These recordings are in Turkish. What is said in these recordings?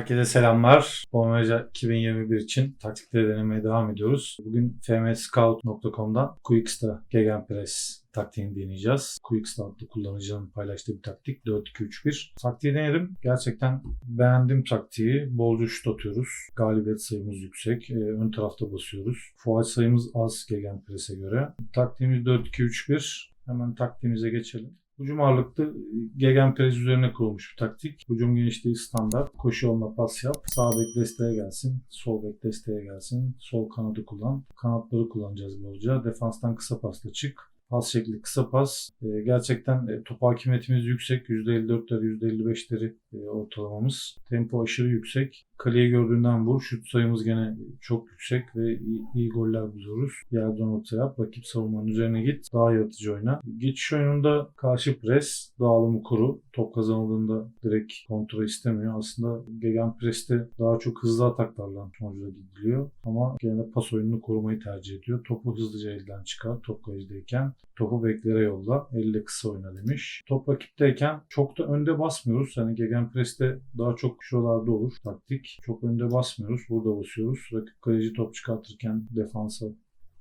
Herkese selamlar. Bombardier 2021 için taktikleri denemeye devam ediyoruz. Bugün fmscout.com'dan Quicksta Gegenpress taktiğini deneyeceğiz. Quicksta adlı kullanıcının paylaştığı bir taktik 4-2-3-1. Taktiği denedim. Gerçekten beğendim taktiği. Bolca şut atıyoruz. Galibiyet sayımız yüksek. Ee, ön tarafta basıyoruz. Fuat sayımız az Gegenpress'e göre. Taktiğimiz 4-2-3-1. Hemen taktiğimize geçelim. Hücum ağırlıklı gegenpress üzerine kurulmuş bir taktik. Hücum genişliği standart. Koşu yoluna pas yap. Sağ bek desteğe gelsin. Sol bek desteğe gelsin. Sol kanadı kullan. Kanatları kullanacağız bolca. Defanstan kısa pasla çık. Pas şekli kısa pas. E, gerçekten e, top hakimiyetimiz yüksek. %54'leri %55'leri e, ortalamamız. Tempo aşırı yüksek. Kaleyi gördüğünden vur. Şut sayımız gene çok yüksek ve iyi, iyi goller buluyoruz. Yerden orta yap. Rakip savunmanın üzerine git. Daha yaratıcı oyna. Geçiş oyununda karşı pres. Dağılımı kuru. Top kazanıldığında direkt kontrol istemiyor. Aslında gegen preste daha çok hızlı ataklarla sonuca gidiliyor. Ama gene pas oyununu korumayı tercih ediyor. Topu hızlıca elden çıkar. Top kalecideyken. Topu beklere yolla. Elle kısa oyna demiş. Top rakipteyken çok da önde basmıyoruz. Hani gegen preste daha çok şuralarda olur taktik. Çok önde basmıyoruz. Burada basıyoruz. Rakip kaleci top çıkartırken defansa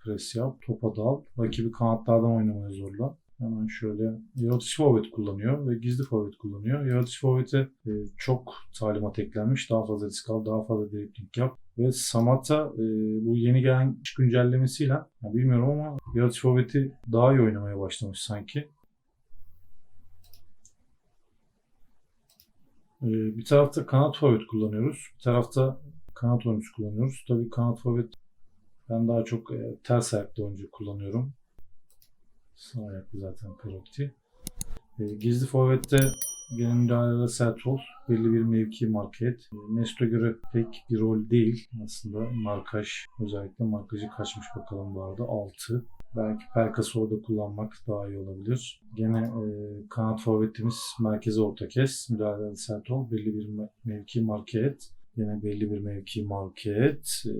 pres yap. Topa dal. Rakibi kanatlardan oynamaya zorla. Hemen şöyle yaratıcı forvet kullanıyor ve gizli forvet kullanıyor. Yaratıcı forvete e, çok talimat eklenmiş. Daha fazla risk al, daha fazla dribling yap. Ve Samat'a e, bu yeni gelen güncellemesiyle ya bilmiyorum ama yaratıcı forveti daha iyi oynamaya başlamış sanki. E, bir tarafta kanat forvet kullanıyoruz. Bir tarafta kanat oyuncusu kullanıyoruz. Tabii kanat forvet ben daha çok e, ters ayaklı oyuncu kullanıyorum. Sağ ayaklı zaten Perotti. E, gizli forvette gene müdahalede sert ol. Belli bir mevki marka et. E, Mesut'a göre pek bir rol değil. Aslında markaj özellikle markajı kaçmış bakalım bu arada. 6. Belki Perkas'ı orada kullanmak daha iyi olabilir. Gene e, kanat forvetimiz merkeze orta kes. Müdahalede sert. Belli bir me- mevki marka et. Yine belli bir mevki market, e,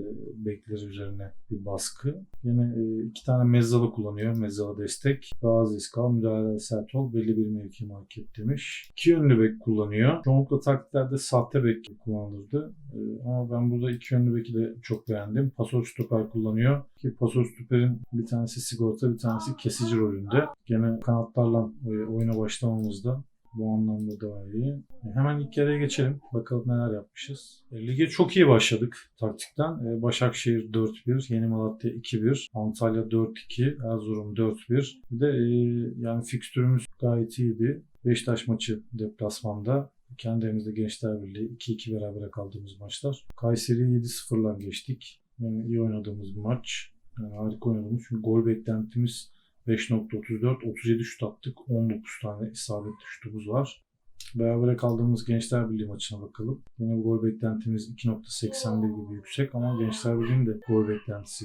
bekleri üzerine bir baskı. Yine e, iki tane mezzalı kullanıyor. Mezzalı destek. Daha az risk al, müdahale sert ol, belli bir mevki market demiş. İki yönlü bek kullanıyor. Çoğunlukla taktiklerde sahte bek kullanılırdı. E, ama ben burada iki yönlü beki de çok beğendim. Pasör stoper kullanıyor. Ki pasör stoperin bir tanesi sigorta, bir tanesi kesici rolünde. Gene kanatlarla oyuna başlamamızda bu anlamda daha iyi. E, Hemen ilk yarıya geçelim. Bakalım neler yapmışız. E, Lige çok iyi başladık taktikten. E, Başakşehir 4-1, Yeni Malatya 2-1, Antalya 4-2, Erzurum 4-1. Bir de yani fikstürümüz gayet iyiydi. Beşiktaş maçı deplasmanda. Kendi evimizde Gençler Birliği 2-2 berabere kaldığımız maçlar. Kayseri'yi 7-0'la geçtik. Yani iyi oynadığımız bir maç. Yani harika oynadığımız. Çünkü gol beklentimiz 5.34, 37 şut attık. 19 tane isabetli şutumuz var. Berabere kaldığımız Gençler Birliği maçına bakalım. Yine gol beklentimiz 2.81 gibi yüksek ama Gençler Birliği'nin de gol beklentisi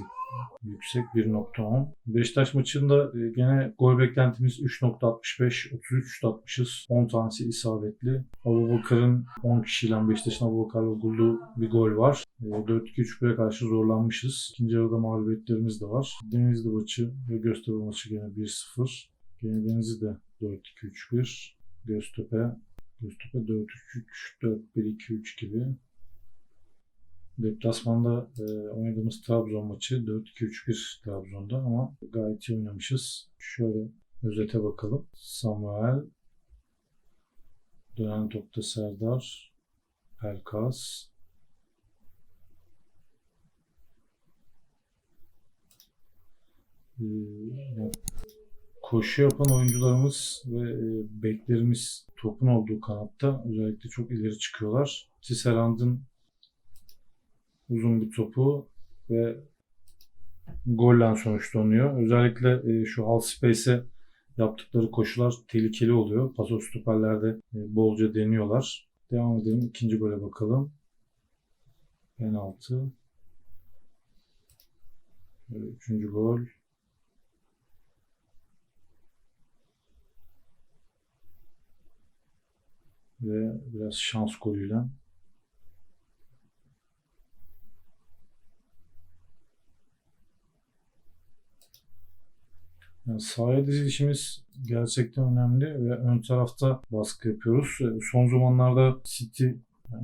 yüksek 1.10. Beşiktaş maçında e, gene gol beklentimiz 3.65, 33 şut atmışız. 10 tanesi isabetli. Abubakar'ın 10 kişiyle Beşiktaş'ın Abubakar'la bulduğu bir gol var. E, 4-2-3-1'e karşı zorlanmışız. İkinci yarıda mağlubiyetlerimiz de var. Denizli maçı ve Göztepe maçı gene 1-0. Gene Denizli de 4-2-3-1. Göztepe Göztepe 4-3-3, 4-1-2-3 gibi. Deplasmanda e, oynadığımız Trabzon maçı 4-2-3-1 Trabzon'da ama gayet iyi oynamışız. Şöyle özete bakalım. Samuel, dönen topta Serdar, Pelkas, e, koşu yapan oyuncularımız ve e, beklerimiz topun olduğu kanatta özellikle çok ileri çıkıyorlar. Tisserand'ın uzun bir topu ve golle sonuçlanıyor. Özellikle e, şu half space'e yaptıkları koşular tehlikeli oluyor. Paso stoperlerde e, bolca deniyorlar. Devam edelim. İkinci gole bakalım. Penaltı. Üçüncü gol. Ve biraz şans golüyle Yani sahaya dizilişimiz gerçekten önemli ve ön tarafta baskı yapıyoruz. E, Son zamanlarda City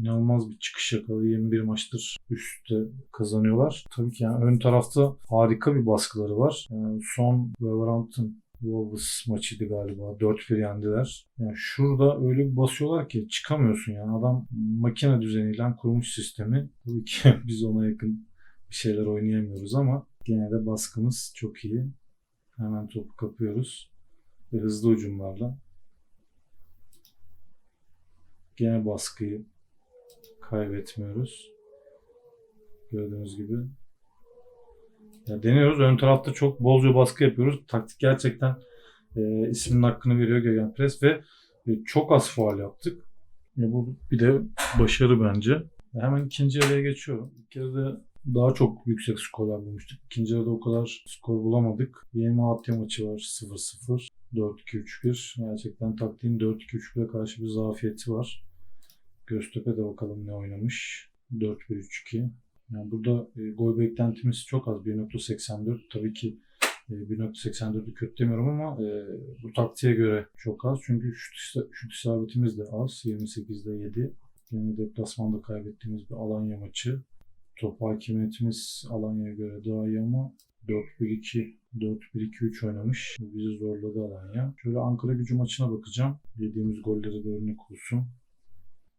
inanılmaz bir çıkış yakaladı. 21 maçtır üstte kazanıyorlar. Tabii ki yani ön tarafta harika bir baskıları var. Yani son Wolverhampton Wolves maçıydı galiba. 4-1 yendiler. Yani şurada öyle bir basıyorlar ki çıkamıyorsun yani. Adam makine düzeniyle kurmuş sistemi. Tabii ki biz ona yakın bir şeyler oynayamıyoruz ama gene de baskımız çok iyi. Hemen topu kapıyoruz. Ve hızlı hücumlarla. Gene baskıyı kaybetmiyoruz. Gördüğünüz gibi. Deniyoruz. Ön tarafta çok bolca baskı yapıyoruz. Taktik gerçekten e, isminin hakkını veriyor Gegenpress ve e, çok az faal yaptık. Ya bu bir de başarı bence. Ya hemen ikinci yarıya geçiyorum. İlk yarıda daha çok yüksek skorlar bulmuştuk. İkinci yarıda o kadar skor bulamadık. Yeni Malatya maçı var 0-0. 4-2-3-1. Gerçekten taktiğin 4-2-3-1'e karşı bir zafiyeti var. Göztepe de bakalım ne oynamış. 4-1-3-2. Yani burada e, gol beklentimiz çok az. 1.84. Tabii ki e, 1.84'ü kötü demiyorum ama e, bu taktiğe göre çok az. Çünkü şut, şut isabetimiz de az. 28'de 7. Yine deplasmanda kaybettiğimiz bir Alanya maçı. Top hakimiyetimiz Alanya'ya göre daha iyi ama 4-1-2 4-1-2-3 oynamış. Bizi zorladı Alanya. Şöyle Ankara gücü maçına bakacağım. Yediğimiz golleri de örnek olsun.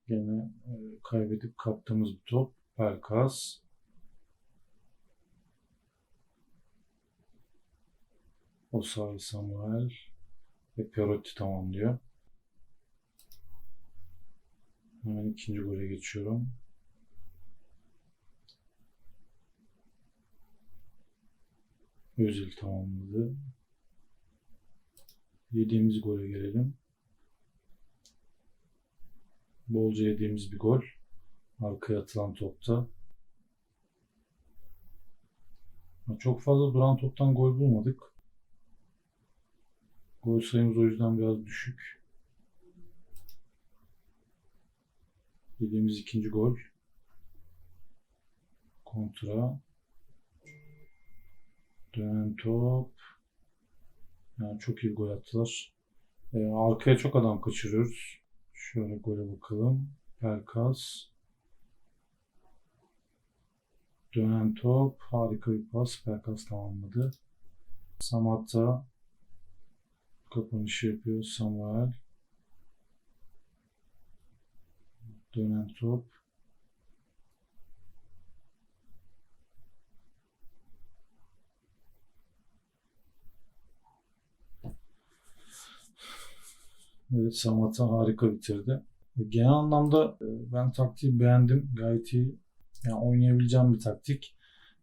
Gene e, kaybedip kaptığımız bir top. Pelkas. Osayi Samuel ve Perotti tamamlıyor. Hemen ikinci gole geçiyorum. Özil tamamladı. Yediğimiz gole gelelim. Bolca yediğimiz bir gol. Arkaya atılan topta. Çok fazla duran toptan gol bulmadık. Gol sayımız o yüzden biraz düşük. Yediğimiz ikinci gol. Kontra. Dönen top. Yani çok iyi gol attılar. Ee, arkaya çok adam kaçırıyoruz. Şöyle gole bakalım. Pelkas. Dönen top. Harika bir pas. Pelkas tamamladı. Samatta kapanışı yapıyor. Samuel. Dönen top. Evet Samat'a harika bitirdi. Genel anlamda e, ben taktiği beğendim. Gayet iyi. Yani oynayabileceğim bir taktik.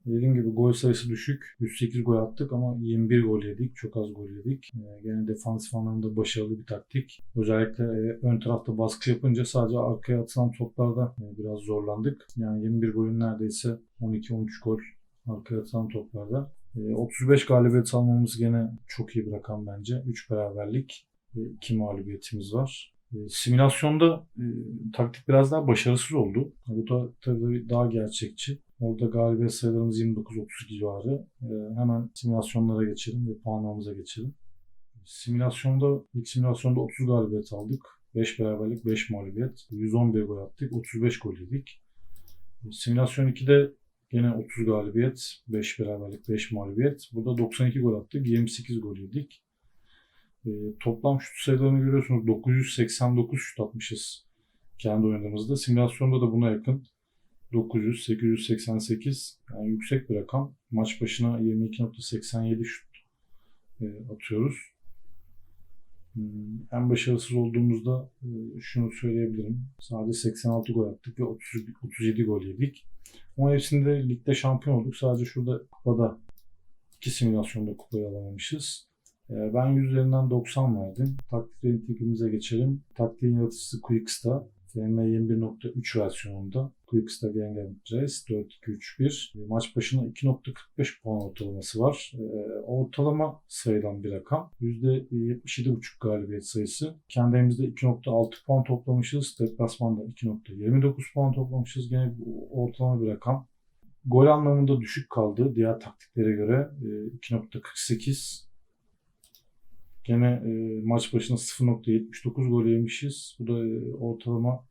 Dediğim gibi gol sayısı düşük. 108 gol attık ama 21 gol yedik. Çok az gol yedik. Ee, gene defansif anlamda başarılı bir taktik. Özellikle e, ön tarafta baskı yapınca sadece arkaya atılan toplarda e, biraz zorlandık. Yani 21 golün neredeyse 12-13 gol arkaya atılan toplarda. E, 35 galibiyet almamız gene çok iyi bir rakam bence. 3 beraberlik ve 2 mağlubiyetimiz var. E, simülasyonda e, taktik biraz daha başarısız oldu. Bu da tabii daha gerçekçi. Orada galibiyet sayılarımız 29-32 civarı. E, hemen simülasyonlara geçelim ve puanlamamıza geçelim. Simülasyonda, ilk simülasyonda 30 galibiyet aldık. 5 beraberlik, 5 mağlubiyet. 111 gol attık, 35 gol yedik. Simülasyon 2'de Yine 30 galibiyet, 5 beraberlik, 5 mağlubiyet. Burada 92 gol attık, 28 gol yedik. E, toplam şut sayılarını görüyorsunuz. 989 şut atmışız kendi oynadığımızda. Simülasyonda da buna yakın. 900, 888 yani yüksek bir rakam. Maç başına 22.87 şut e, atıyoruz. Hmm, En başarısız olduğumuzda e, şunu söyleyebilirim. Sadece 86 gol attık ve 30, 37 gol yedik. Ama hepsinde ligde şampiyon olduk. Sadece şurada kupada iki simülasyonda kupayı alamamışız. Ee, Ben 100 üzerinden 90 verdim. Taktik ratingimize geçelim. Taktiğin yaratıcısı Quicksta. FM 21.3 versiyonunda Quicksta Wenger Press 4-2-3-1. E, Maç başına 2.45 puan ortalaması var. Ee, Ortalama sayılan bir rakam. %77.5 galibiyet sayısı. Kendi elimizde 2.6 puan toplamışız. Deplasmanda 2.29 puan toplamışız. Gene ortalama bir rakam. Gol anlamında düşük kaldı diğer taktiklere göre. Ee, 2.48 Gene e, maç başına 0.79 gol yemişiz. Bu da e, ortalama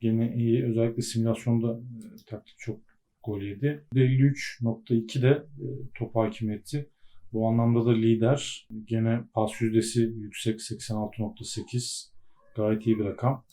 Gene iyi. Özellikle simülasyonda e, taktik çok gol yedi. 53.2 de e, top hakimiyeti. Bu anlamda da lider. Gene pas yüzdesi yüksek 86.8. Gayet iyi bir rakam.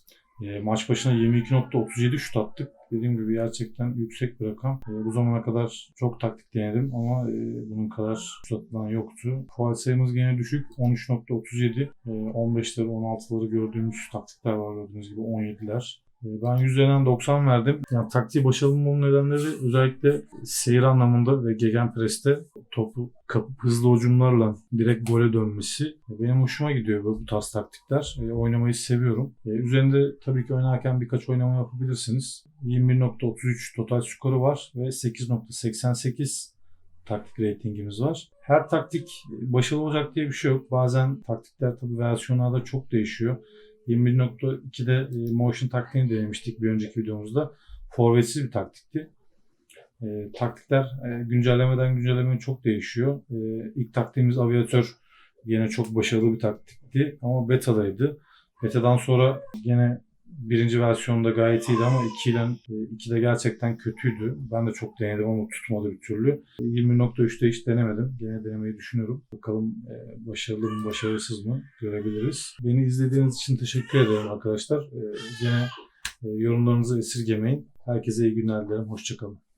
E, maç başına 22.37 şut attık. Dediğim gibi gerçekten yüksek bir rakam. E, bu zamana kadar çok taktik denedim ama e, bunun kadar şut atılan yoktu. Faal sayımız gene düşük. 13.37. E, 15'leri 16'ları gördüğümüz taktikler var gördüğünüz gibi 17'ler. E, Ben 100 üzerinden 90 verdim. Yani taktiği başarılı nedenleri özellikle seyir anlamında ve gegenpress'te topu kapıp hızlı hücumlarla direkt gole dönmesi E, benim hoşuma gidiyor bu tarz taktikler. E, oynamayı seviyorum. E, üzerinde tabii ki oynarken birkaç oynama yapabilirsiniz. 21.33 total skoru var ve 8.88 taktik ratingimiz var. Her taktik başarılı olacak diye bir şey yok. Bazen taktikler tabii versiyonlarda çok değişiyor. 21.2'de e, motion taktiğini denemiştik bir önceki videomuzda. Forvetsiz bir taktikti. E, taktikler e, güncellemeden güncellemeye çok değişiyor. E, ilk taktiğimiz aviatör yine çok başarılı bir taktikti ama beta'daydı. Beta'dan sonra yine birinci versiyonda gayet iyiydi ama 2 ile 2 de gerçekten kötüydü. Ben de çok denedim ama tutmadı bir türlü. E, 20.3'te hiç denemedim. Gene denemeyi düşünüyorum. Bakalım e, başarılı mı başarısız mı görebiliriz. Beni izlediğiniz için teşekkür ederim arkadaşlar. E, Gene e, yorumlarınızı esirgemeyin. Herkese iyi günler dilerim. Hoşçakalın.